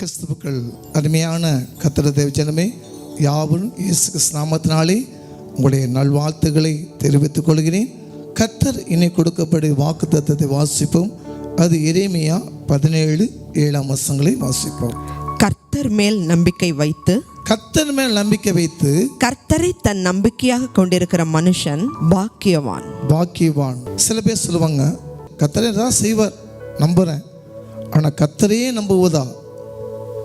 கிறிஸ்துவுக்கள் அருமையான கத்திர தேவ ஜனமே யாவரும் இயேசு கிறிஸ்து நாமத்தினாலே உங்களுடைய நல்வாழ்த்துக்களை தெரிவித்துக் கொள்கிறேன். கத்தர் இனி கொடுக்கப்படும் வாக்கு தத்தத்தை வாசிப்போம். அது எரேமியா பதினேழு ஏழாம் வசங்களை வாசிப்போம். கர்த்தர் மேல் நம்பிக்கை வைத்து கத்தர் மேல் நம்பிக்கை வைத்து கர்த்தரை தன் நம்பிக்கையாக கொண்டிருக்கிற மனுஷன் பாக்கியவான். பாக்கியவான். சில பேர் சொல்லுவாங்க கத்தரை தான் செய்வார் நம்புகிறேன் ஆனால் கத்தரையே நம்புவதா?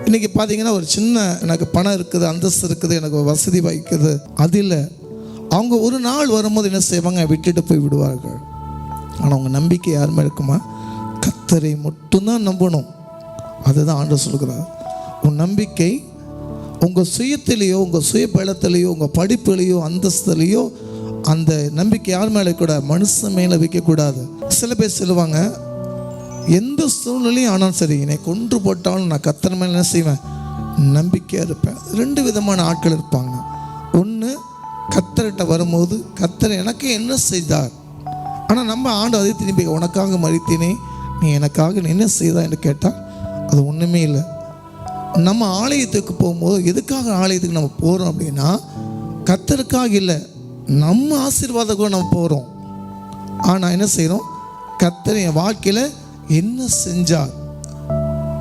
இன்னைக்கு பார்த்தீங்கன்னா ஒரு சின்ன எனக்கு பணம் இருக்குது அந்தஸ்து இருக்குது எனக்கு வசதி வைக்குது அது இல்லை. அவங்க ஒரு நாள் வரும்போது என்ன செய்வாங்க? விட்டுட்டு போய் விடுவார்கள். ஆனால் அவங்க நம்பிக்கை யாருமே இருக்குமா? கத்தரை மட்டும்தான் நம்பணும். அதுதான் ஆண்டு சொல்கிறார் உன் நம்பிக்கை உங்கள் சுயத்திலேயோ உங்கள் சுய பலத்திலேயோ உங்கள் படிப்புலேயோ அந்தஸ்துலேயோ அந்த நம்பிக்கை யார் மேலே கூட? மனுஷன் மேலே வைக்கக்கூடாது. சில பேர் சொல்லுவாங்க எந்த சூழ்நிலையும் ஆனாலும் சரி என்னை கொன்று போட்டாலும் நான் கத்தன மேலே என்ன செய்வேன்? நம்பிக்கையாக இருப்பேன். ரெண்டு விதமான ஆட்கள் இருப்பாங்க. ஒன்று கத்தர்கிட்ட வரும்போது கத்தர் எனக்கு என்ன செய்தார்? ஆனால் நம்ம ஆண்டு அதை திரும்பி உனக்காக மறித்தினே நீ எனக்காக நீ என்ன செய்தா? என்று கேட்டால் அது ஒன்றுமே இல்லை. நம்ம ஆலயத்துக்கு போகும்போது எதுக்காக ஆலயத்துக்கு நம்ம போகிறோம் அப்படின்னா கத்தருக்காக இல்லை நம்ம ஆசீர்வாதம் கூட நம்ம போகிறோம் ஆனால் என்ன செய்கிறோம் கத்தர் என் வாழ்க்கையில் என்ன செஞ்சார்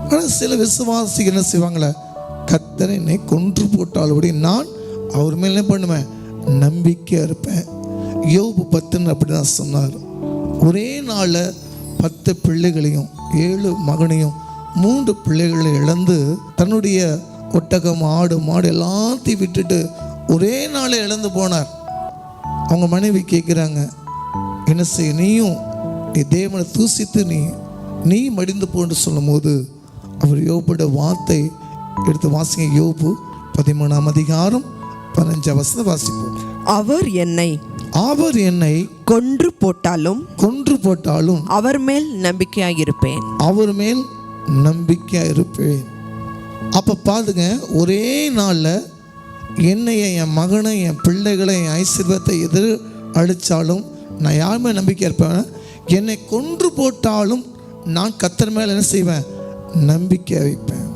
ஆனால் சில விசுவாசிகள் என்ன செய்வாங்களே? கத்தரை என்னை கொன்று போட்டாலுபடி நான் அவர் மேல் என்ன பண்ணுவேன்? நம்பிக்கையாக இருப்பேன் யோபு பத்துன்னு அப்படி தான் சொன்னார். ஒரே நாளில் பத்து பிள்ளைகளையும் ஏழு மகனையும் மூன்று பிள்ளைகளை இழந்து தன்னுடைய ஒட்டகம் ஆடு மாடு எல்லாத்தையும் விட்டுட்டு ஒரே நாளில் இழந்து போனார். அவங்க மனைவி கேட்குறாங்க என்ன செய்ய? நீயும் நீ தேவனை தூசித்து நீ நீ மடிந்து போன்னு சொல்லும்போது அவர் யோபுட வார்த்தை எடுத்து வாசிங்க. யோபு பதிமூணாம் அதிகாரம் பதினஞ்சாம் வசனம் வாசிப்போம். அவர் என்னை அவர் என்னை கொன்று போட்டாலும் கொன்று போட்டாலும் அவர் மேல் நம்பிக்கையாயிருப்பேன். அவர் மேல் நம்பிக்கையாக இருப்பேன் அப்போ பாருங்க ஒரே நாளில் என்னைய என் மகனை என் பிள்ளைகளை என் ஐஸ்வர்யத்தை எதிர் அழித்தாலும் நான் யார் மேல் நம்பிக்கை இருப்பேன்? என்னை கொன்று போட்டாலும் நான் கத்தர் மேலே என்ன செய்வேன்? நம்பிக்கை வைப்பேன்.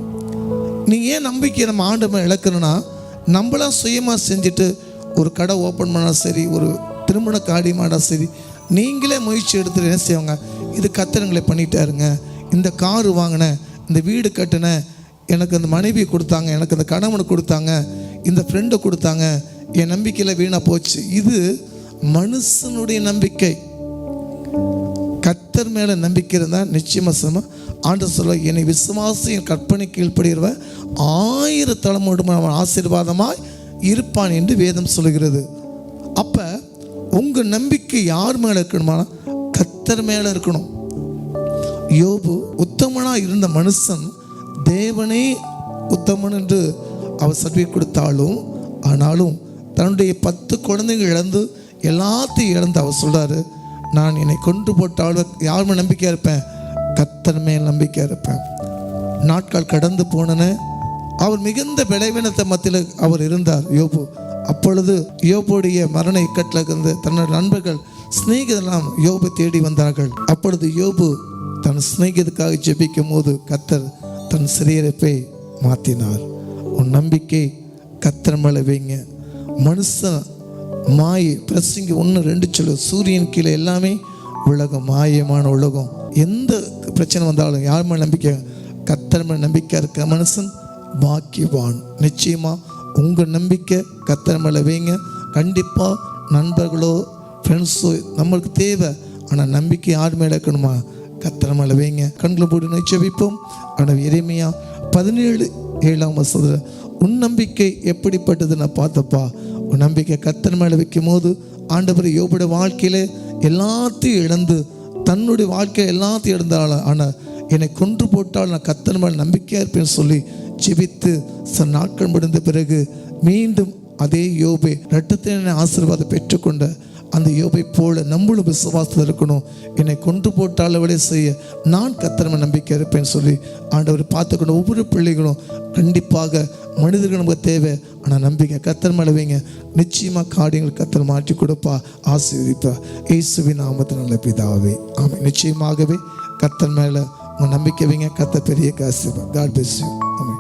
நீ ஏன் நம்பிக்கையை நம்ம ஆண்டு மேலே இழக்கணும்னா நம்மளா சுயமாக செஞ்சுட்டு ஒரு கடை ஓப்பன் பண்ணால் சரி ஒரு திருமண காரியமாடா சரி நீங்களே முயற்சி எடுத்துட்டு என்ன செய்வாங்க? இது கத்திரங்களை பண்ணிட்டாருங்க. இந்த காரு வாங்கினேன் இந்த வீடு கட்டினேன் எனக்கு அந்த மனைவி கொடுத்தாங்க எனக்கு அந்த கணவனை கொடுத்தாங்க இந்த ஃப்ரெண்டை கொடுத்தாங்க என் நம்பிக்கையில் வீணாக போச்சு. இது மனுஷனுடைய நம்பிக்கை. கத்தர் மேலே நம்பிக்கை இருந்தால் நிச்சயமாக சம ஆண்டு சொல்ல என்னை விசுவாசியின் கற்பனை கீழ்ப்படுகிறவ ஆயிர தலைமுறை அவன் ஆசீர்வாதமாய் இருப்பான் என்று வேதம் சொல்கிறது அப்போ உங்கள் நம்பிக்கை யார் மேலே இருக்கணுமா? கத்தர் மேலே இருக்கணும். யோபு உத்தமனாக இருந்த மனுஷன் தேவனே உத்தமன் என்று அவர் சர்டிஃபிகேட் கொடுத்தாலும் ஆனாலும் தன்னுடைய பத்து குழந்தைகள் இழந்து எல்லாத்தையும் இழந்து அவர் சொல்றாரு நான் என்னை கொண்டு போட்டாலும் யார் மேல் நம்பிக்கையாக இருப்பேன்? கத்தன் மேல் நம்பிக்கையாக இருப்பேன். நாட்கள் கடந்து போனன. அவர் மிகுந்த விளைவினத்தை மத்தியில் அவர் இருந்தார். யோபு அப்பொழுது யோபுடைய மரண இக்கட்டில் இருந்து தன்னோட நண்பர்கள் சிநேகிதெல்லாம் யோபு தேடி வந்தார்கள். அப்பொழுது யோபு தன் சிநேகிதுக்காக ஜெபிக்கும் போது கத்தர் தன் சிறியரப்பை மாற்றினார் உன் நம்பிக்கை கத்தர் மேலே வைங்க. மனுஷன் மாயை பிரசிங்க ஒன்று ரெண்டு சொல்லு. சூரியன் கீழே எல்லாமே உலகம் மாயமான உலகம். எந்த பிரச்சனை வந்தாலும் யார் மேலே நம்பிக்கை? கத்தர் மேலே நம்பிக்கை இருக்கிற மனுஷன் பாக்கியவான். நிச்சயமா உங்கள் நம்பிக்கை கத்தர் மேலே வைங்க. கண்டிப்பாக நண்பர்களோ ஃப்ரெண்ட்ஸோ நம்மளுக்கு தேவை. ஆனால் நம்பிக்கை யார் மேலே இருக்கணுமா? கத்தர் மேலே வைங்க. கண்களை போட்டு நிச்சயிப்போம் ஆனால் இறைமையாக பதினேழு ஏழாம் வருஷத்தில் உன் நம்பிக்கை எப்படிப்பட்டது நான் பார்த்தப்பா. உன் நம்பிக்கை கத்தன் மேலே வைக்கும் போது ஆண்டவர் யோபுடைய வாழ்க்கையில எல்லாத்தையும் இழந்து தன்னுடைய வாழ்க்கையை எல்லாத்தையும் இழந்தாள் ஆனால் என்னை கொன்று போட்டால் நான் கத்தன் மேல் நம்பிக்கையாக இருப்பேன்னு சொல்லி ஜெபித்து சில நாட்கள் முடிந்த பிறகு மீண்டும் அதே யோபே இரட்டத்தின ஆசீர்வாதம் பெற்றுக்கொண்ட அந்த யோபை போல நம்மளும் விசுவாசத்தில் இருக்கணும். என்னை கொண்டு போட்டால் விட செய்ய நான் கத்திரம நம்பிக்கை இருப்பேன்னு சொல்லி ஆண்டவர் பார்த்துக்கணும். ஒவ்வொரு பிள்ளைகளும் கண்டிப்பாக மனிதர்கள் நமக்கு தேவை. ஆனால் நம்பிக்கை கத்தர் மேலே வைங்க. நிச்சயமாக காரியங்கள் கத்தர் மாற்றி கொடுப்பா. ஆசீர்வதிப்பா. இயேசுவின் நாமத்தில் நல்ல பிதாவே. ஆமாம் நிச்சயமாகவே கத்தர் மேலே உங்கள் நம்பிக்கை வைங்க. கத்த பெரிய காசு காட் பிளஸ் யூ